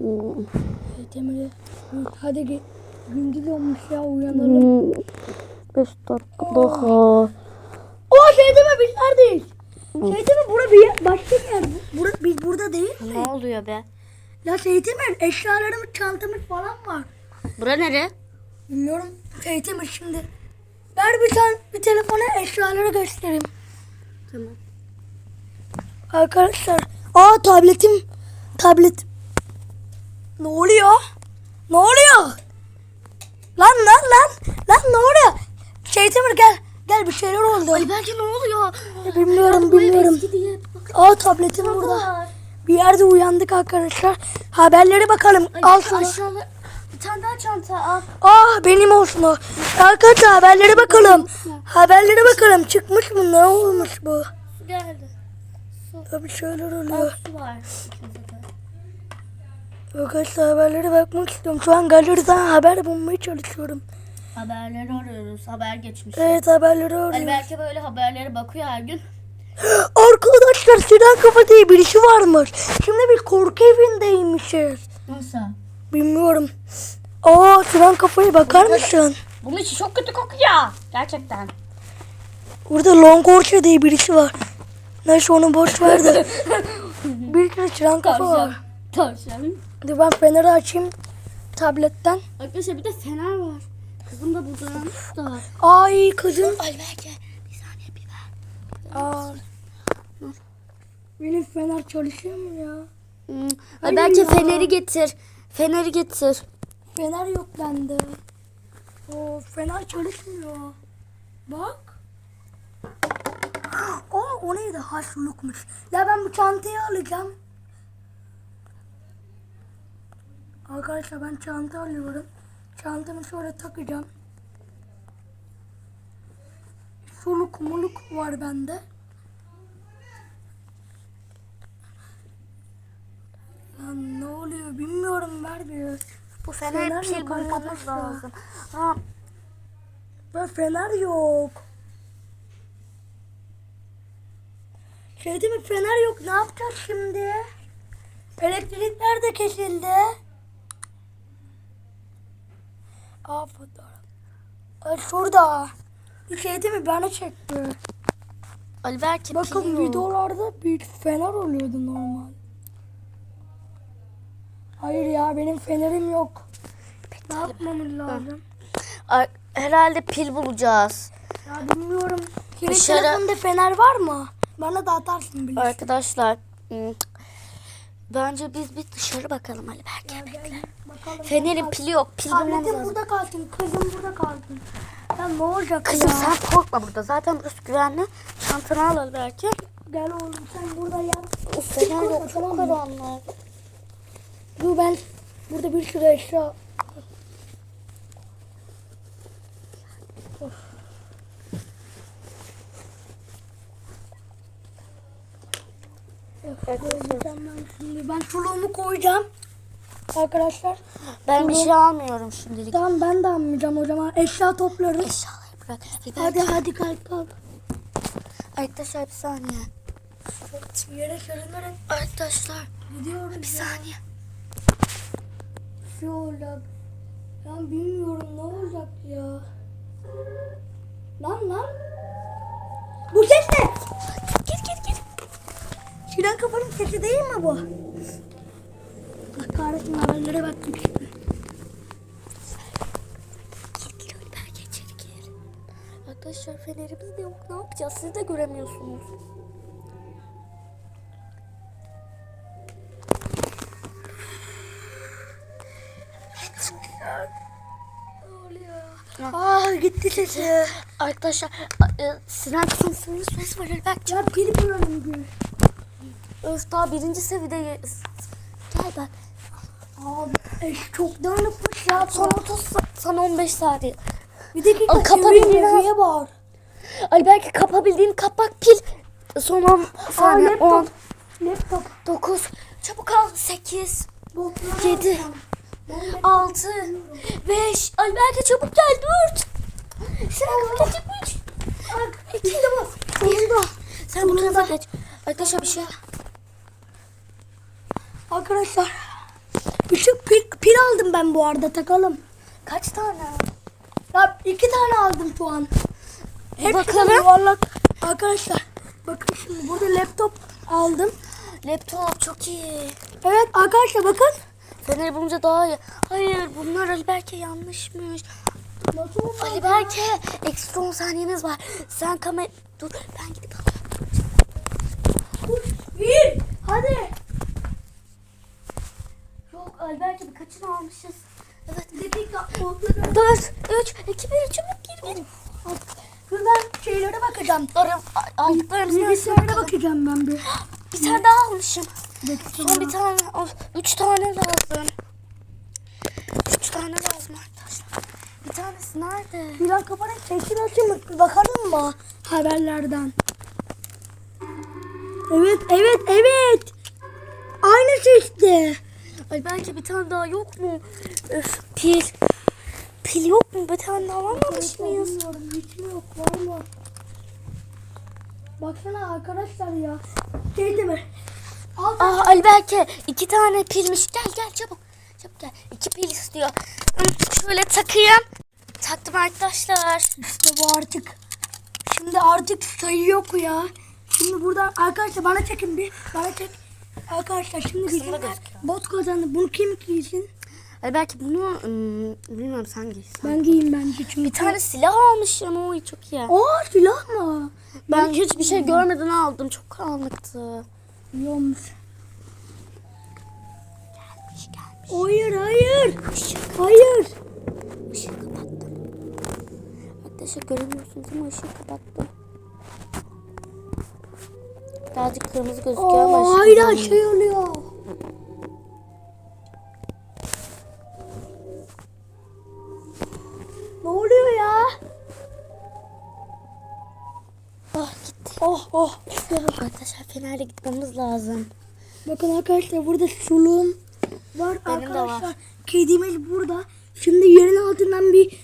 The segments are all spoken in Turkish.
Hmm. Temeli. Hadi git. Gündüz olmuş ya uyanalım. Hmm. Beş dakika daha. O şey deme biz neredeyiz? Şey deme bura bir yer, başka bir yer. Bu- Bura, biz burada değil mi? Ne oluyor be? Ya şey deme eşyalarımız çantamız falan var. Bura nere? Bilmiyorum. Şey deme şimdi. Ver bir tane bir telefona eşyaları göstereyim. Tamam. Arkadaşlar. Aa tabletim. Tablet. Ne oluyor? Ne oluyor? Lan lan lan. Lan ne oluyor? Şey Temir gel. Gel bir şeyler oldu. Ay belki ne oluyor? Bilmiyorum bilmiyorum. Aa tabletim burada. Bir yerde uyandık arkadaşlar. Haberlere bakalım. Al şunu. Aşağıda bir tane daha çanta al. Aa benim olsun o. Arkadaşlar haberlere bakalım. Haberlere bakalım. Çıkmış mı? Ne olmuş bu? Geldi. Ya bir şeyler oluyor. Su var. Arkadaşlar haberlere bakmak istiyorum. Şu an galeriden haber bulmaya çalışıyorum. Haberleri arıyoruz. Haber geçmiş. Evet haberleri Hani arıyorum. belki böyle haberlere bakıyor her gün. Arkadaşlar Sinan Kafa diye birisi varmış. Şimdi biz korku evindeymişiz. Nasıl? Bilmiyorum. Aa Sinan Kafa'ya bakar mısın? Bunun içi çok kötü kokuyor. Gerçekten. Burada Long Orcha diye birisi var. Neyse onu boş ver de. bir kere Sinan Kafa var. Tavşan. Dur ben feneri açayım tabletten. Arkadaşlar bir de fener var. Kızım da burada da. Ay kızım. Ay belki. Bir saniye bir ver. Aa. Benim fener çalışıyor mu ya? Hmm. Ay belki ya. feneri getir. Feneri getir. Fener yok bende. O fener çalışmıyor. Bak. Aa o neydi? Ha sulukmuş. Ya ben bu çantayı alacağım. Arkadaşlar ben çanta alıyorum. Çantamı şöyle takacağım. Suluk muluk var bende. Lan ne oluyor bilmiyorum ver bir. Bu Fener fener pil yok bulmamız lazım. Ha, Ben fener yok. Şey değil mi fener yok ne yapacağız şimdi? Elektrikler de kesildi. Aa fotoğraf. Ay şurada. Bir şey değil mi bana çekti. Ali belki Bakın yok. videolarda bir fener oluyordu normal. Hayır ya benim fenerim yok. Ne yapmamız lazım? Ay, Herhalde pil bulacağız. Ya bilmiyorum. Senin Dışarı- telefonda fener var mı? Bana da atarsın bile. Arkadaşlar. hmm, Bence biz bir dışarı bakalım Ali belki. Gel, Fenerin pili yok. Pil bulmamız lazım. burada kalsın. Kızım burada kalsın. Ya ne olacak Kızım ya? sen korkma burada. Zaten burası güvenli. Çantanı al Ali belki. Gel oğlum sen burada yat. Of fener yok. Çok karanlık. Dur ben burada bir sürü eşya. Koyacağım ben şimdi. Ben suluğumu koyacağım. Arkadaşlar. Ben bir şey almıyorum şimdilik. Tamam ben de almayacağım o zaman. Eşya toplarız. Eşyaları bırak. Hadi belki. hadi kalk kalk. Arkadaşlar bir saniye. Yere sürünerek Arkadaşlar gidiyoruz. bir saniye. Şey olacak. Ben bilmiyorum ne olacak ya. Lan lan. Bu ses ne? Gir gir gir. Şiran kafanın sesi değil mi bu? Bak kahretsin haberlere bak. Gir. Arkadaşlar fenerimiz de yok. Ne yapacağız? Siz de göremiyorsunuz. Aa gitti sesi. Arkadaşlar e, Sinan sınırlı süresi var belki. Ya bulalım bir. Öf daha birinci seviyedeyiz. Gel bak. Abi eş çok dağınıkmış ya. Son 30 sa- sana 15 saniye. bir dakika Al, al. Niye bağır? Ali belki kapabildiğin kapak pil. Son 10 saniye. laptop. 10, Laptop. 9. Çabuk al. 8, Botları 7, alacağım. Ben de- 6, 5. Ali belki çabuk gel 4. Sinan gelecek 3. Bak, 2, Sonunda. Sen bu tarafa geç. Arkadaşlar bir şey. Arkadaşlar Işık pil, pil aldım ben bu arada takalım. Kaç tane? Ya iki tane aldım şu an. De Bakalım. yuvarlak. Arkadaşlar bakın şimdi burada laptop aldım. Laptop çok iyi. Evet arkadaşlar bakın. Feneri bulunca daha iyi. Hayır bunlar Ali Berke yanlışmış. Nasıl? Ali Berke ekstra 10 saniyemiz var. Sen kamera... Dur ben gidip alayım. Bir. Hadi. Yok Ali Berke birkaçını almışız. Evet. Bir dakika. Notları. 4, 3, 2, 1 çabuk gir gir. Ben şeylere bakacağım. Darım, Bilgisayara bakalım. bakacağım ben bir. Bir tane daha almışım. Son bir tane, üç tane lazım. Üç tane lazım arkadaşlar. Bir tanesi nerede? Biraz kaparak sesini açayım bir bakalım mı haberlerden? Evet, evet, evet. Aynı sesli. Ay belki bir tane daha yok mu? Öf, pil. Pil yok mu? Bir tane daha almamış mıyız? Bilmiyorum, hiç mi yok, var mı? Baksana arkadaşlar ya. Şey mi? Al Aa Ali Berke iki tane pilmiş. Gel gel çabuk. Çabuk gel. İki pil istiyor. Şöyle takayım. Taktım arkadaşlar. İşte bu artık. Şimdi artık sayı yok ya. Şimdi buradan arkadaşlar bana çekin bir. Bana çek. Arkadaşlar şimdi bizim bot kazandı. Bunu kim giysin? Ali belki bunu ım, bilmiyorum sen giysin. Ben giyeyim bence çünkü. Bir tane silah almışım. Oy çok iyi. Aa silah mı? Ben hiçbir şey görmeden aldım. Çok karanlıktı. İyi olmuş. Gelmiş gelmiş. Hayır hayır. Işık, Hayır. ışığı kapattım. Arkadaşlar göremiyorsunuz ama ışığı kapattım. Birazcık kırmızı gözüküyor ama ışık hayır yanmıyor. şey oluyor. Ne oluyor ya? Ah gitti. Oh oh. Arkadaşlar Fener'le gitmemiz lazım. Bakın arkadaşlar burada suluğum var Benim de var. arkadaşlar. Kedimiz burada. Şimdi yerin altından bir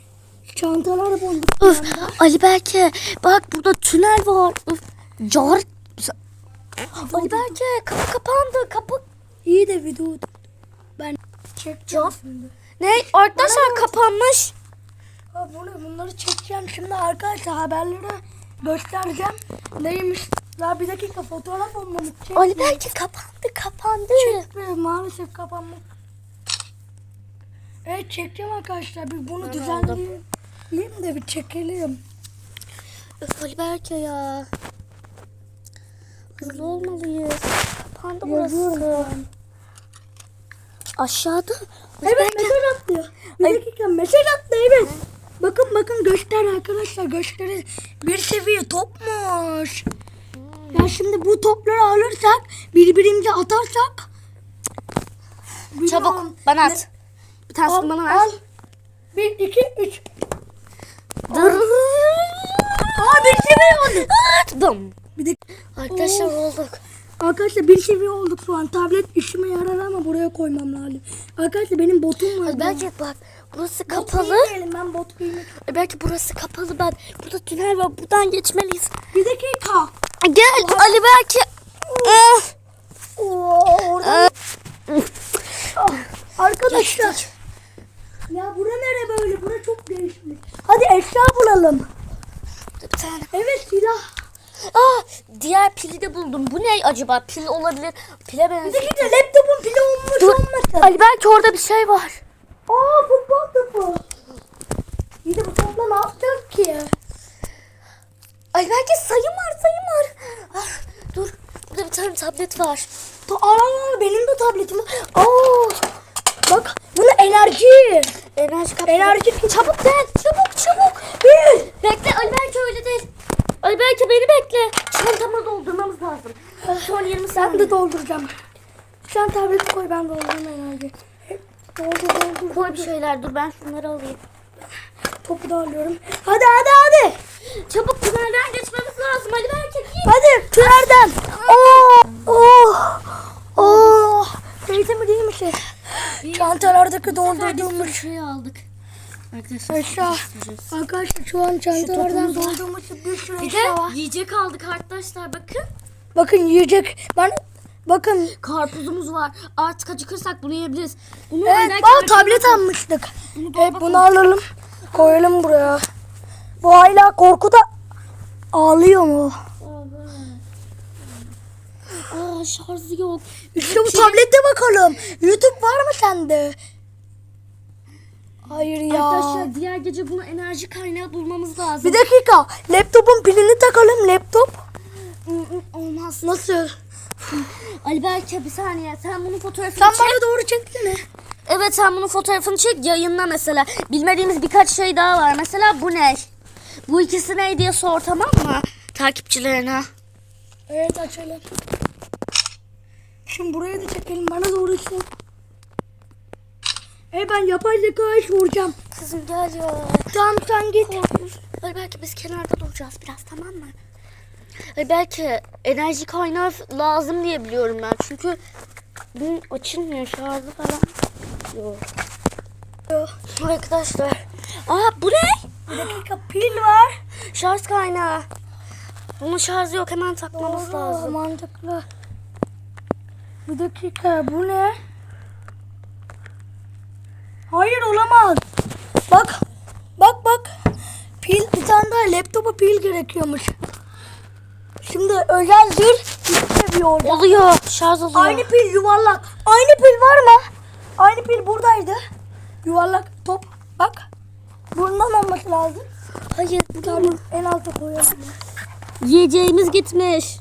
çantalar bulduk. Öf, Ali Berke bak burada tünel var. Öf, car. Ali Berke kapı kapandı. Kapı. İyi de video ben çekeceğim şimdi. Ne? Arkadaşlar kapanmış. Ha bunu bunları çekeceğim şimdi arkadaşlar haberleri göstereceğim. Neymiş? Ya bir dakika fotoğraf olmamış. Çek. Ali Berke kapandı kapandı. Ve maalesef kapanmış. Evet çekeceğim arkadaşlar. Bir bunu Ben düzenleyeyim de bir çekelim. Öf Ali Berke ya. Hızlı olmalıyız. Yazıyorum burası. Aşağıda. Evet mesaj attı. Bir Ay. dakika mesaj attı evet. Bakın bakın göster arkadaşlar gösterin. Bir seviye topmuş. Ya şimdi bu topları alırsak birbirimize atarsak. bilmiyorum. Çabuk bana at. Bir tanesini bana ver. al. Bir, iki, üç. Dur. Aa bir seviye oldu. Attım. Bir de Arkadaşlar olduk. Arkadaşlar bir seviye olduk şu an. Tablet işime yarar ama buraya koymam lazım. Arkadaşlar benim botum var. Berke bak burası kapalı. giymeyelim, ben bot giymek. Ali Berke burası kapalı ben. Burada tünel var. Buradan geçmeliyiz. Bir dakika. Gel Ali Berke. Of. Oo, orada. Ah, Arkadaşlar. Geçtik. Ya bura nere böyle? Bura çok değişmiş. Hadi eşya bulalım. Bir tane. Evet silah. Aa, diğer pili de buldum. Bu ne acaba? Pil olabilir. Pile Bir benziyor. dakika laptopun pili olmuş Dur. olmasın. Ali belki orada bir şey var. Aa futbol topu. İyi de bu topla ne yapacağız ki? Ali belki sayım var sayım var. Ah, dur. Burada bir tane tablet var. To Aa, benim de tabletim. var. Aa, bak bunu enerji. Enerji kapı. Enerji Çabuk gel. Çabuk çabuk. Bir. Bekle Ali belki öyle değil. Ali belki beni bekle. Çantamı doldurmamız lazım. Son 20 Ben saniye. de dolduracağım. Sen tableti koy ben doldurayım enerji. Doldur doldur. Koy bir şeyler dur ben şunları alayım. Topu da alıyorum. Hadi hadi hadi. Çabuk tünelden geçmemiz lazım Ali belki. git. Hadi tünelden. Oh. Oh. Oh. Neyse mi değil mi şey? Çantalardaki doldurduğumuz şey aldık. Arkadaşlar. eşya. Arkadaşlar şu an çantalardan doldurduğumuz bir sürü Bir eşya var. de yiyecek aldık arkadaşlar bakın. Bakın yiyecek. Ben Bakın. Karpuzumuz var. Artık acıkırsak bunu yiyebiliriz. Bunu Evet bak tablet almıştık. Bunu Evet bunu alalım. Koyalım buraya. Bu hala korkuda ağlıyor mu? Aa şarjı yok. İşte bu tablette bakalım. YouTube var mı sende? Hayır ya. Arkadaşlar diğer gece bunu enerji kaynağı bulmamız lazım. Bir dakika. Laptopun pilini takalım. Laptop. Olmaz. Nasıl? Ali Berke bir saniye sen bunun fotoğrafını Sen çek. bana doğru çeksene. Evet sen bunun fotoğrafını çek yayınla mesela. Bilmediğimiz birkaç şey daha var. Mesela bu ne? Bu ikisi ne diye sor tamam mı? Takipçilerine. Evet açalım. Şimdi buraya da çekelim. Bana doğru çek. E ben yapay zekaya soracağım. Kızım gel ya. Tamam sen git. Ali belki biz kenarda duracağız biraz tamam mı? Ali belki enerji kaynağı lazım diye biliyorum ben. Çünkü bunun açılmıyor şarjı falan. Yok. Arkadaşlar. Aa bu ne? Bir dakika pil var. Şarj kaynağı. Bunun şarjı yok hemen takmamız Doğru, lazım. Mantıklı. Bir dakika bu ne? Hayır olamaz. Bak. Bak bak. Pil bir tane daha laptopa pil gerekiyormuş. Şimdi özel zil orada. Oluyor. Şarj oluyor. Aynı pil yuvarlak. Aynı pil var mı? Aynı pil buradaydı. Yuvarlak top. Bak. Bundan olması lazım. Hayır. Tamam en alta koyalım. Yiyeceğimiz gitmiş.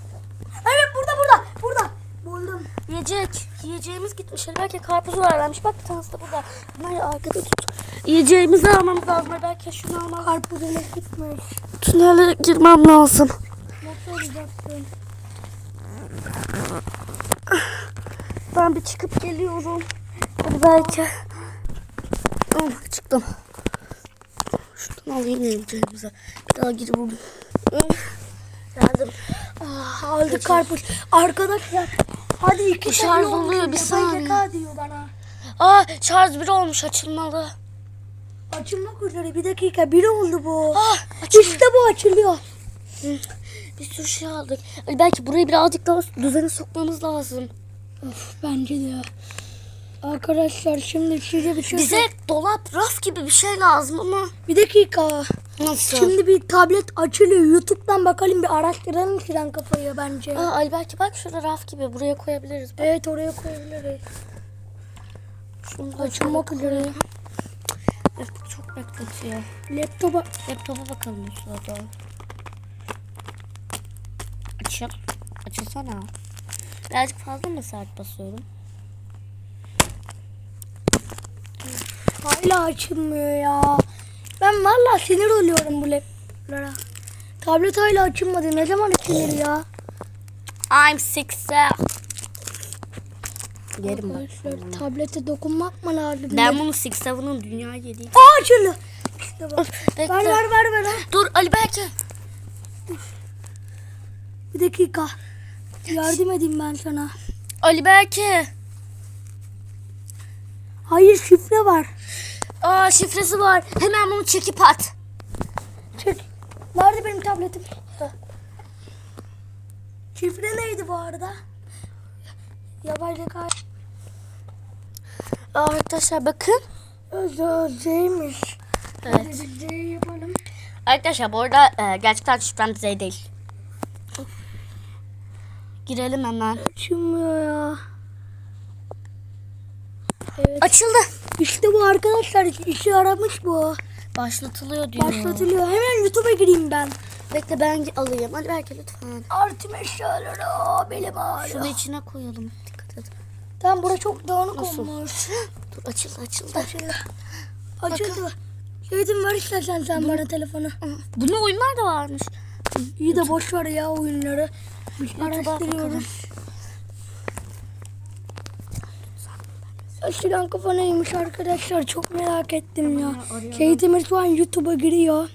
Evet burada burada. Burada. Buldum. Yiyecek. Yiyeceğimiz gitmiş. Belki karpuzu var vermiş. Bak bir tanesi de burada. Bunları arkada tut. Yiyeceğimizi almamız lazım. Belki şunu almam Karpuzumuz gitmiş. Tünele girmem lazım. Nasıl olacaksın? Ben bir çıkıp geliyorum. Hadi belki. Ah, çıktım. Şuradan alayım yiyeceğimizi. Bir daha gireyim. Geldim. Ah, aldık karpuz. Arkadaşlar hadi iki Bu şarj oluyor, bir saniye. Yapay diyor bana. Aa şarj biri olmuş açılmalı. Açılmak üzere bir dakika biri oldu bu. Ah işte bu açılıyor. bir sürü şey aldık. Belki burayı birazcık daha düzene sokmamız lazım. Of bence de. Arkadaşlar şimdi size bir şey Bize dolap, raf gibi bir şey lazım ama. Bir dakika. Nasıl? Şimdi bir tablet açılıyor. YouTube'dan bakalım bir araştıralım Şiren kafayı bence. Aa, Ali belki bak şurada raf gibi buraya koyabiliriz. Bak, Evet oraya koyabiliriz. şunu Açılmak üzere. Bu çok bekletiyor. Laptopa Laptopa bakalım bu sırada. Açıl. Açılsana. Birazcık fazla mı sert basıyorum? Hala açılmıyor ya. Ben valla sinir oluyorum bu laptoplara. Tablet hala açılmadı. Ne zaman açılır ya? I'm six. Yerim. Arkadaşlar tablete dokunmak mı lazım? Ben bunu Six Seven'ın dünya yediği. Aa açıldı. İşte bak. Bekle. Ver ver ver ver. Dur Ali belki. Bir dakika. Yardım edeyim ben sana. Ali belki. Hayır şifre var. Aa şifresi var. Hemen bunu çekip at. Çek. Nerede benim tabletim? Şifre neydi bu arada? Zeka. Aa, arkadaşlar bakın. Z'ymiş. Evet. Yapalım. Arkadaşlar bu arada e, gerçekten şifrem Z değil. Girelim hemen. Açılmıyor ya. Evet. Açıldı. İşte bu arkadaşlar işe yaramış bu. Başlatılıyor diyor. Başlatılıyor. Hemen YouTube'a gireyim ben. Bekle ben alayım. Hadi belki lütfen. Artım eşyaları. Aa, belim ağrıyor. Şunu içine koyalım. Dikkat et. Tamam bura çok dağınık Nasıl? olmuş. Dur açıldı açıldı. Açıldı. Açıldı. Şeydim var istersen sen bana telefonu. Bunun oyunlar da varmış. İyi de boş ver ya oyunları. Biz YouTube'a bakalım. Aşıran kafa neymiş arkadaşlar çok merak ettim ya. Şehit Emir şu an YouTube'a giriyor.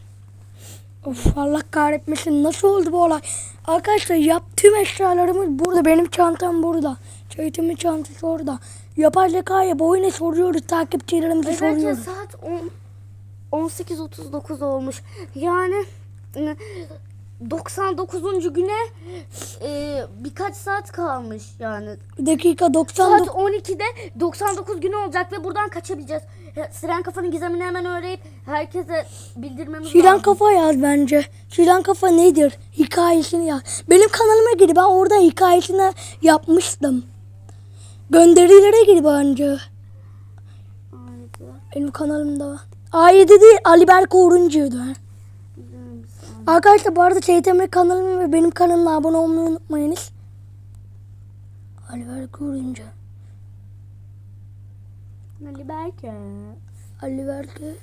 Of Allah kahretmesin nasıl oldu bu olay? Arkadaşlar yap tüm eşyalarımız burada. Benim çantam burada. Şehit Emir çantası orada. Yapay zekaya bu oyunu soruyoruz. Takipçilerimize Belki soruyoruz. saat 10 18.39 olmuş. Yani e, 99. güne e, birkaç saat kalmış yani. Bir dakika Saat 99. 12'de 99 gün olacak ve buradan kaçabileceğiz. Siren kafanın gizemini hemen öğrenip herkese bildirmemiz Şiran lazım. Kafa yaz bence. Şiran Kafa nedir? Hikayesini yaz. Benim kanalıma gir. Ben orada hikayesini yapmıştım. Gönderilere gir bence. Benim kanalımda. Ailede değil Ali Berk Uğur'uncuydu. Arkadaşlar bu arada Emre kanalım ve benim kanalıma abone olmayı unutmayınız. Berk Uğur'uncu. Ali Berke. Ali Berk'e.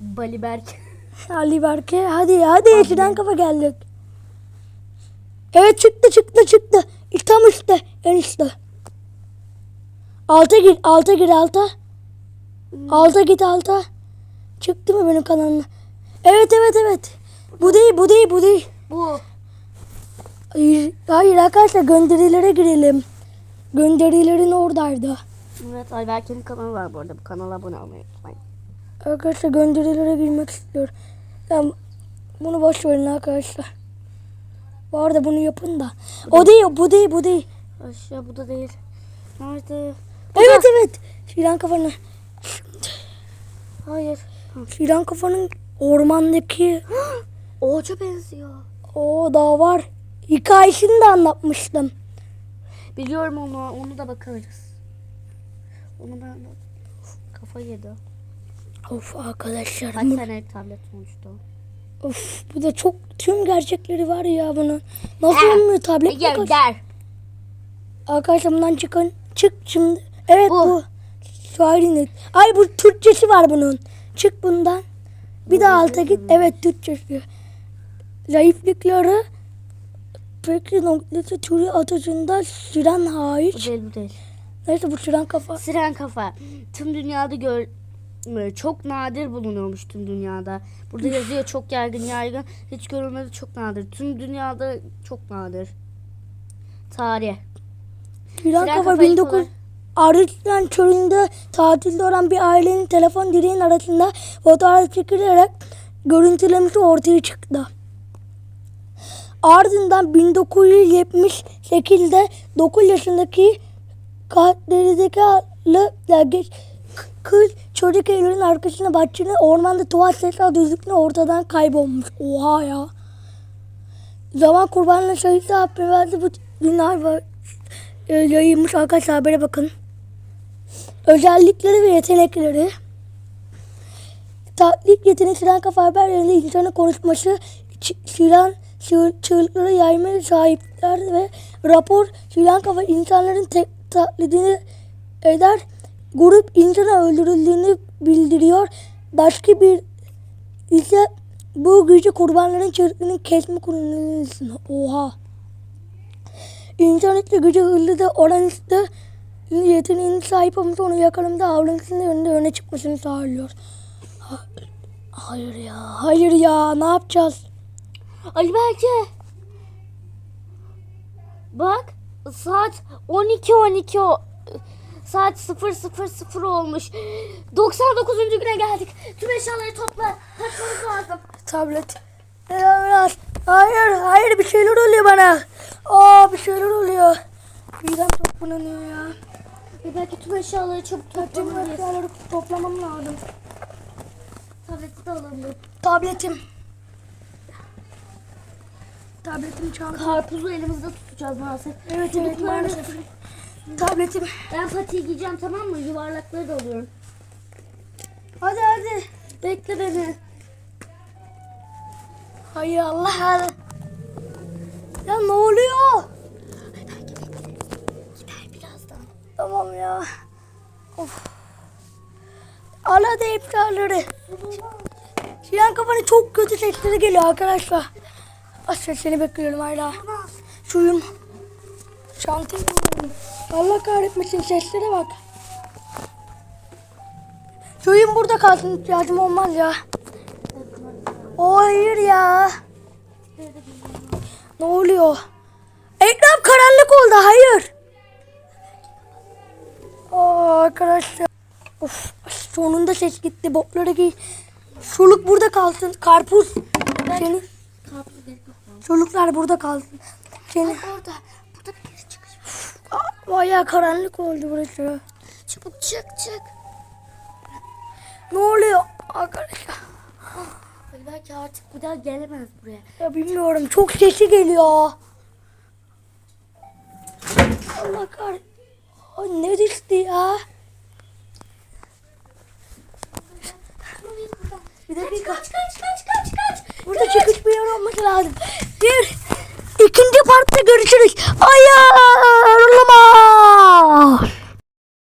Bali Berke. Ali Berk'e. Hadi hadi Şiran Kafa geldik. Evet çıktı çıktı çıktı. Tam üstte. En üstte. Alta gir alta gir alta. Alta git alta. Çıktı mı benim kanalıma? Evet evet evet. Bu değil bu değil bu değil. Bu. Hayır, hayır arkadaşlar gönderilere girelim. Gönderilerin oradaydı. Evet Ali Berke'nin kanalı var bu arada. Bu kanala abone olmayı unutmayın. Arkadaşlar gönderilere girmek istiyorum. Tamam. Bunu boş verin arkadaşlar. Bu arada bunu yapın da. O değil bu değil bu değil. Aşağı bu da değil. Nerede? Evet evet. Şiran kafanın. Hayır. Şiran kafanın ormandaki Ağaca benziyor. o dağ var. Hikayesini de anlatmıştım. Biliyorum onu. Onu da bakarız. Onu ben kafa yedi. Of arkadaşlar. Kaç bu- senelik tablet sonuçta. Of bu da çok tüm gerçekleri var ya bunun. Nasıl olmuyor tablet mi kaç- gel. Arkadaşlar bundan çıkın. Çık şimdi. Evet bu. Bu. Şahirin. Ay bu Türkçesi var bunun. Çık bundan. Bir daha alta git. Evet Türkçesi. Zayıflıkları peki noktası türü atıcında süren Bu hariç. değil bu değil. Neyse bu süren kafa. Siren kafa. Tüm dünyada gör çok nadir bulunuyormuş tüm dünyada. Burada yazıyor çok yaygın yaygın. Hiç görülmedi çok nadir. Tüm dünyada çok nadir. Tarih. Süren Süren kafa kafa ilk 19 olarak- Arıtlan çölünde tatilde olan bir ailenin telefon direğinin arasında fotoğraf çekilerek görüntülemesi ortaya çıktı. Ardından 1978'de 9 yaşındaki Katleri'deki geç kız çocuk evlerin arkasına bahçede ormanda tuhaf sesler duyduklarında ortadan kaybolmuş. Oha ya. Zaman kurbanla şahit verdi bu günler var. e, yayılmış arkadaşlar habere bakın. Özellikleri ve yetenekleri. Taklit yeteneği Siren Kafa haberlerinde insanın konuşması, Siren çığ- çığlıkları yayma sahipler ve rapor Siren Kafa insanların tek taklidini eder. Grup insana öldürüldüğünü bildiriyor. Başka bir ise bu gücü kurbanların çığlıklarını kesme kullanılsın. Oha. İnternetle gücü hızlı da oranışta yeteneğinin sahip olması onu yakalamada avlanışında önünde öne çıkmasını sağlıyor. Ha- Hayır ya, hayır ya, ne yapacağız? Ali Berke. Bak saat 12 12 o. Saat 0000 olmuş. 99. güne geldik. Tüm eşyaları topla. Kaçmamız lazım. Tablet. Biraz. Hayır, hayır bir şeyler oluyor bana. Aa bir şeyler oluyor. Midem çok bulanıyor ya. E belki tüm eşyaları çabuk Tüm toplamalıyız. eşyaları toplamam lazım. Tableti de alalım. Tabletim. Tabletim çaldı. Karpuzu elimizde tutacağız maalesef. Evet evet Çocuklar- maalesef. Tabletim. Ben patiyi giyeceğim tamam mı? Yuvarlakları da alıyorum. Hadi hadi. Bekle beni. Hayır Allah. Ya ne oluyor? Gider birazdan. Tamam ya. Of. Al hadi iptalleri. Şiran kafanın çok kötü sesleri geliyor arkadaşlar. Asıl seni bekliyorum hala. Suyum. Şantayı buldum. Allah kahretmesin seslere bak. Suyum burada kalsın ihtiyacım olmaz ya. O hayır ya. Ne oluyor? Ekran karanlık oldu hayır. Aa, arkadaşlar. Of sonunda ses gitti. Botları giy. Suluk burada kalsın. Karpuz. Senin Karpuz. Çocuklar burada kalsın. Seni... Bak orada. Burada bir giriş çıkış Bayağı karanlık oldu burası. Çabuk çık çık. Ne oluyor arkadaşlar? Ay, Belki artık bir daha gelemez buraya. Ya bilmiyorum çok sesi geliyor. Allah kahretsin. Ay ne düştü ya? Bir dakika. Kaç kaç kaç kaç kaç. Burada çıkış bir yer olması lazım bir ikinci partta görüşürüz. Ayarlama.